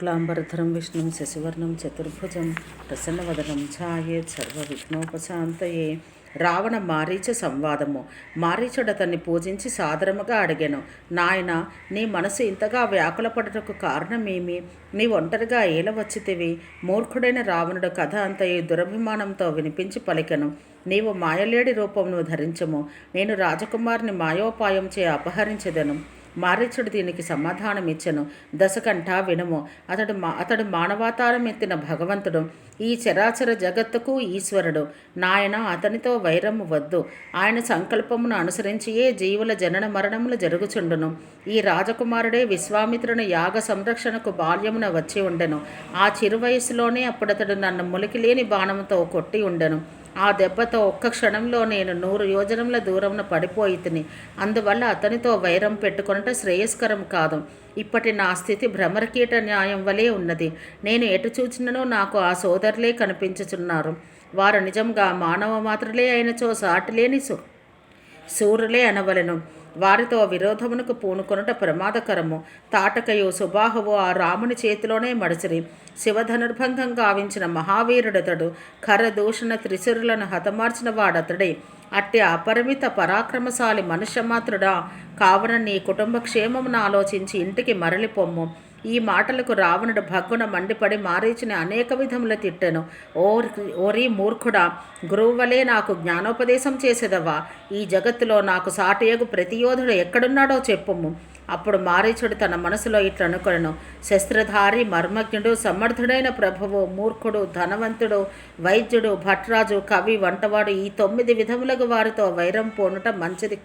శుక్లాంబరధరం విష్ణుం శశివర్ణం చతుర్భుజం ప్రసన్నవదనం ఛాయేత్ సర్వవిఘ్నోపశాంతయే రావణ మారీచ సంవాదము మారీచుడు అతన్ని పూజించి సాదరముగా అడిగాను నాయన నీ మనసు ఇంతగా వ్యాకులపడటకు కారణమేమి? నీ ఒంటరిగా ఏల వచ్చితివి? మూర్ఖుడైన రావణుడు కథ అంతయు దురభిమానంతో వినిపించి పలికెను నీవు మాయలేడి రూపమును ధరించము. నేను రాజకుమారిని మాయోపాయం చే అపహరించదను. మారీచుడు దీనికి సమాధానం ఇచ్చెను. దశకంఠ వినము. అతడు మా అతడు మానవాతారం ఎత్తిన భగవంతుడు. ఈ చరాచర జగత్తుకు ఈశ్వరుడు. నాయన అతనితో వైరము వద్దు. ఆయన సంకల్పమును అనుసరించియే జీవుల జనన మరణములు జరుగుచుండును. ఈ రాజకుమారుడే విశ్వామిత్రుని యాగ సంరక్షణకు బాల్యమున వచ్చి ఉండెను. ఆ చిరు వయసులోనే అప్పుడతడు నన్ను ములికిలేని బాణముతో కొట్టి ఉండెను. ఆ దెబ్బతో ఒక్క క్షణంలో నేను నూరు యోజనముల దూరంన పడిపోయి తిని అందువల్ల అతనితో వైరం పెట్టుకొనట శ్రేయస్కరం కాదు. ఇప్పటి నా స్థితి భ్రమరకీట న్యాయం వలె ఉన్నది. నేను ఎటు చూచినను నాకు ఆ సోదరులే కనిపించుచున్నారు. వారు నిజంగా మానవ మాత్రలే అయినచో సాటిలేని సు శూరులే అనవలెను. వారితో విరోధమునకు పూనుకొనుట ప్రమాదకరము. తాటకయు సుబాహువు ఆ రాముని చేతిలోనే మడిసిరి. శివధనుర్భంగం గావించిన మహావీరుడతడు ఖర దూషణ త్రిశురులను హతమార్చిన వాడతడే. అట్టి అపరిమిత పరాక్రమశాలి మనుష్యమాత్రుడా కావున నీ కుటుంబ క్షేమమును ఆలోచించి ఇంటికి మరలిపొమ్ము. ఈ మాటలకు రావణుడు భగ్గున మండిపడి మారీచుని అనేక విధముల తిట్టెను. ఓ ఓరి మూర్ఖుడా గురువువలే నాకు జ్ఞానోపదేశం చేసేదవా ఈ జగత్తులో నాకు సాటియగు ప్రతి యోధుడు ఎక్కడున్నాడో చెప్పుము. అప్పుడు మారీచుడు తన మనసులో ఇట్లా శస్త్రధారి మర్మజ్ఞుడు సమర్థుడైన ప్రభువు మూర్ఖుడు ధనవంతుడు వైద్యుడు భట్రాజు కవి వంటవాడు ఈ తొమ్మిది విధములకు వారితో వైరం పోనుట మంచిది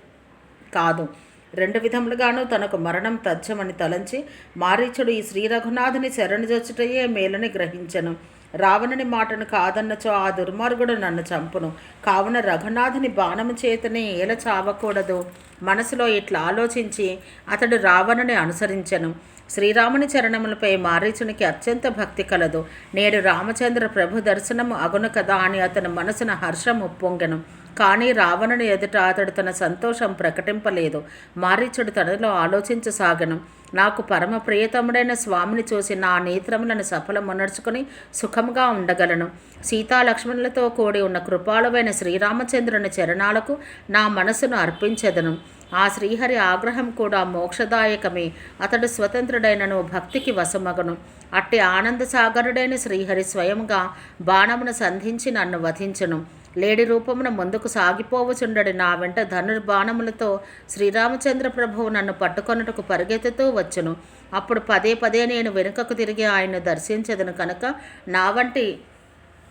కాదు. రెండు విధములుగాను తనకు మరణం తథ్యమని తలంచి మారీచుడు ఈ శ్రీ రఘునాథుని శరణుజొచ్చుటయే మేలని గ్రహించను. రావణుని మాటను కాదన్నచో ఆ దుర్మార్గుడు నన్ను చంపును. కావున రఘునాథుని బాణము చేతనే ఏల చావకూడదు? మనసులో ఇట్లా ఆలోచించి అతడు రావణుని అనుసరించను. శ్రీరాముని చరణములపై మారీచునికి అత్యంత భక్తి కలదు. నేడు రామచంద్ర ప్రభు దర్శనము అగును కదా అని అతని మనసున హర్షం పొంగెను కానీ రావణుని ఎదుట అతడు తన సంతోషం ప్రకటింపలేదు. మారీచుడు తనలో ఆలోచించసాగను. నాకు పరమ ప్రియతముడైన స్వామిని చూసి నా నేత్రములను సఫలమునర్చుకుని సుఖముగా ఉండగలను. సీతాలక్ష్మణులతో కూడి ఉన్న కృపాళువైన శ్రీరామచంద్రుని చరణాలకు నా మనసును అర్పించెదను. ఆ శ్రీహరి ఆగ్రహం కూడా మోక్షదాయకమే. అతడు స్వతంత్రుడైనను భక్తికి వశమగను. అట్టి ఆనంద సాగరుడైన శ్రీహరి స్వయంగా బాణమును సంధించి నన్ను వధించను. లేడి రూపమున ముందుకు సాగిపోవచుండడు. నా వెంట ధనుర్బాణములతో శ్రీరామచంద్ర ప్రభువు నన్ను పట్టుకొనుటకు పరిగెత్తుతూ వచ్చును. అప్పుడు పదే పదే నేను వెనుకకు తిరిగి ఆయన్ను దర్శించదను కనుక నా వంటి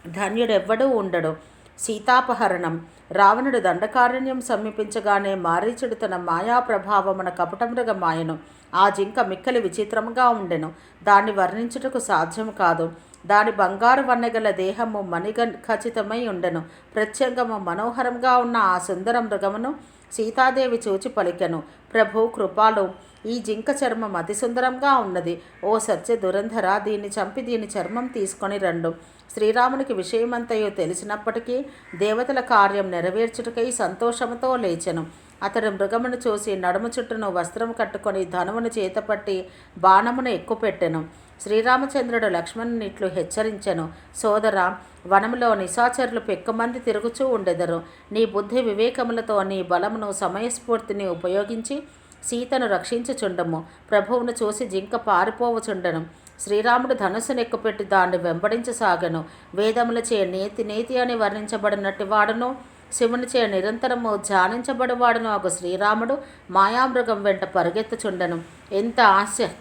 ధన్యుడెవ్వడూ ఉండడు. సీతాపహరణం. రావణుడు దండకారణ్యం సమీపించగానే మారీచుడు తన మాయా ప్రభావమున కపటమృగ మాయను. ఆ జింక మిక్కలి విచిత్రముగా ఉండెను. దాన్ని వర్ణించుటకు సాధ్యం కాదు. దాని బంగారు వన్నెగల దేహము మణిగ ఖచ్చితమై ఉండెను. ప్రత్యంగము మనోహరంగా ఉన్న ఆ సుందర మృగమును సీతాదేవి చూచి పలికెను. ప్రభు కృపాలు ఈ జింక చర్మం అతి సుందరంగా ఉన్నది. ఓ సత్య దురంధర దీన్ని చంపి దీని చర్మం తీసుకొని రండు. శ్రీరామునికి విషయమంతయో తెలిసినప్పటికీ దేవతల కార్యం నెరవేర్చుటకై సంతోషముతో లేచెను. అతడు మృగమును చూసి నడుము చుట్టూను వస్త్రం కట్టుకొని ధనువును చేతపట్టి బాణమును ఎక్కుపెట్టెను. శ్రీరామచంద్రుడు లక్ష్మణుని ఇట్లు హెచ్చరించెను. సోదర వనములో నిశాచరులు పెక్కుమంది తిరుగుచూ ఉండెదరు. నీ బుద్ధి వివేకములతో నీ బలమును సమయస్ఫూర్తిని ఉపయోగించి సీతను రక్షించుచుండము. ప్రభువును చూసి జింక పారిపోవచుండెను. శ్రీరాముడు ధనుసును ఎక్కుపెట్టి దాన్ని వెంబడించసాగను. వేదములచే నేతి నేతి అని వర్ణించబడినట్టి వాడును. శివునిచే నిరంతరము ధ్యానించబడివాడును ఒక శ్రీరాముడు. మాయామృగం వెంట పరిగెత్తుచుండెను. ఎంత ఆశ్చర్య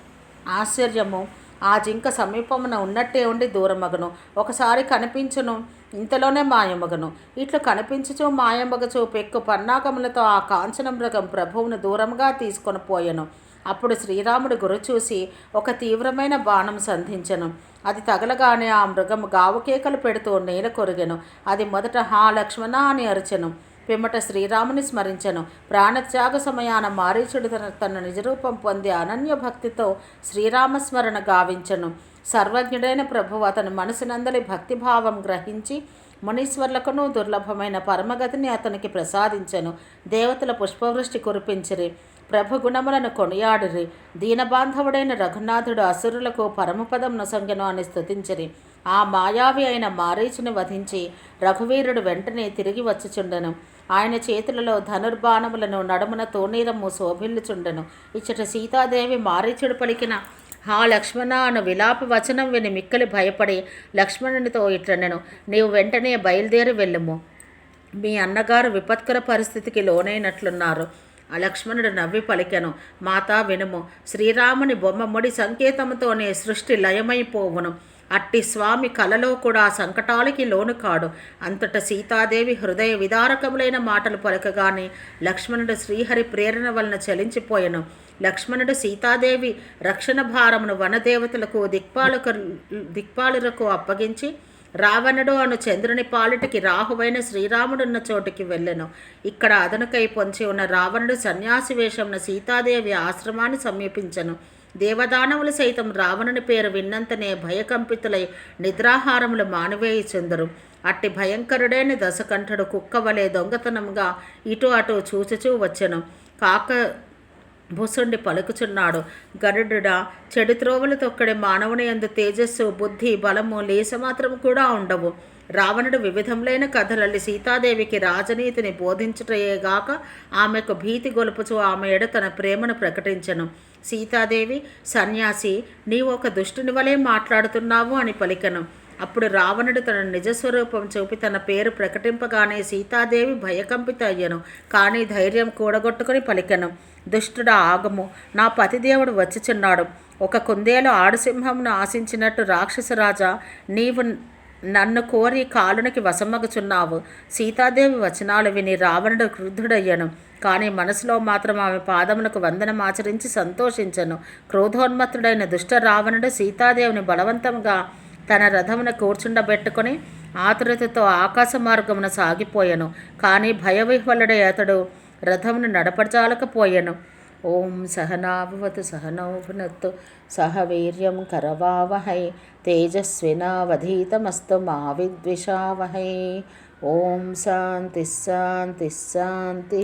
ఆశ్చర్యము! ఆ జింక సమీపమున ఉన్నట్టే ఉండి దూరమగను. ఒకసారి కనిపించును. ఇంతలోనే మాయమగను. ఇట్లు కనిపించుచు మాయమగచు పెక్కు పన్నాగములతో ఆ కాంచన మృగం ప్రభువును దూరంగా తీసుకొని పోయెను. అప్పుడు శ్రీరాముడు గురు చూసి ఒక తీవ్రమైన బాణం సంధించెను. అది తగలగానే ఆ మృగం గావుకేకలు పెడుతూ నేల కొరిగెను. అది మొదట హా లక్ష్మణ అని అరిచెను. పిమ్మట శ్రీరాముని స్మరించెను. ప్రాణత్యాగ సమయాన మారీచుడు తన తన నిజరూపం పొంది అనన్య భక్తితో శ్రీరామస్మరణ గావించెను. సర్వజ్ఞుడైన ప్రభువు అతని మనసునందలి భక్తిభావం గ్రహించి మునీశ్వర్లకును దుర్లభమైన పరమగతిని అతనికి ప్రసాదించెను. దేవతల పుష్పవృష్టి కురిపించిరి. ప్రభు గుణములను కొనియాడిరి. దీనబాంధవుడైన రఘునాథుడు అసురులకు పరమపదం నొసంగను అని స్తుతించిరి. ఆ మాయావి అయిన మారీచుని వధించి రఘువీరుడు వెంటనే తిరిగి వచ్చుచుండెను. ఆయన చేతులలో ధనుర్బాణములను నడుమున తోనీరము శోభిల్లుచుండెను. ఇచ్చట సీతాదేవి మారీచుడు పలికిన హా లక్ష్మణ అను విలాప వచనం విని మిక్కలి భయపడి లక్ష్మణునితో ఇట్లనెను నీవు వెంటనే బయలుదేరి వెళ్ళము. మీ అన్నగారు విపత్కర పరిస్థితికి లోనైనట్లున్నారు. ఆ లక్ష్మణుడు నవ్వి పలికెను. మాతా వినుము. శ్రీరాముని బొమ్మ ముడి సంకేతముతోనే సృష్టి లయమైపోవును. అట్టి స్వామి కలలో కూడా సంకటాలకి లోను కాడు. అంతట సీతాదేవి హృదయ విదారకములైన మాటలు పలకగానే లక్ష్మణుడు శ్రీహరి ప్రేరణ వలన చలించిపోయెను. లక్ష్మణుడు సీతాదేవి రక్షణ భారమును వనదేవతలకు దిక్పాలకు దిక్పాలులకు అప్పగించి రావణుడు అను చంద్రుని పాలిటికి రాహువైన శ్రీరాముడున్న చోటికి వెళ్ళెను. ఇక్కడ అదనుకై పొంచి ఉన్న రావణుడు సన్యాసి వేషమున సీతాదేవి ఆశ్రమాన్ని సమీపించను. దేవదానవులు సైతం రావణుని పేరు విన్నంతనే భయకంపితులై నిద్రాహారములు మానివేయుచుందరు అట్టి భయంకరుడైన దశకంఠుడు కుక్క వలె దొంగతనంగా ఇటు అటు చూచుచూ వచ్చెను. కాక భూసుండి పలుకుచున్నాడు. గరుడుడా చెడు త్రోవలు తొక్కడే మానవుని ఎందు తేజస్సు బుద్ధి బలము లేసమాత్రము కూడా ఉండవు. రావణుడు వివిధములైన కథలల్లి సీతాదేవికి రాజనీతిని బోధించుటయేగాక ఆమెకు భీతి గొలుపుచు ఆమె ఎడ తన ప్రేమను ప్రకటించను. సీతాదేవి సన్యాసి నీవు ఒక దుష్టుని వలె మాట్లాడుతున్నావు అని పలికను. అప్పుడు రావణుడు తన నిజస్వరూపం చూపి తన పేరు ప్రకటింపగానే సీతాదేవి భయకంపిత అయ్యను కానీ ధైర్యం కూడగొట్టుకుని పలికెను. దుష్టుడ ఆగము. నా పతిదేవుడు వచ్చిచున్నాడు. ఒక కుందేలు ఆడసింహంను ఆశించినట్టు రాక్షసరాజా నీవు నన్ను కోరి కాలునికి వసమ్మగుచున్నావు సీతాదేవి వచనాలు విని రావణుడు క్రుద్ధుడయ్యను. కానీ మనసులో మాత్రం ఆమె పాదములకు వందనమాచరించి సంతోషించను. క్రోధోన్మత్తుడైన దుష్ట రావణుడు సీతాదేవిని బలవంతంగా తన రథమున కూర్చుండబెట్టుకొని ఆతురతతో ఆకాశ మార్గమున సాగిపోయాను. కానీ భయవిహ్వలుడై అతడు రథమును నడపజాలకపోయాను. ఓం సహనాభవతు సహనౌ సహవీర్యం సహ వీర్యం కరవావహై తేజస్వినావధీతమస్తు మా విద్విషావహై. ఓం శాంతి శాంతి శాంతి.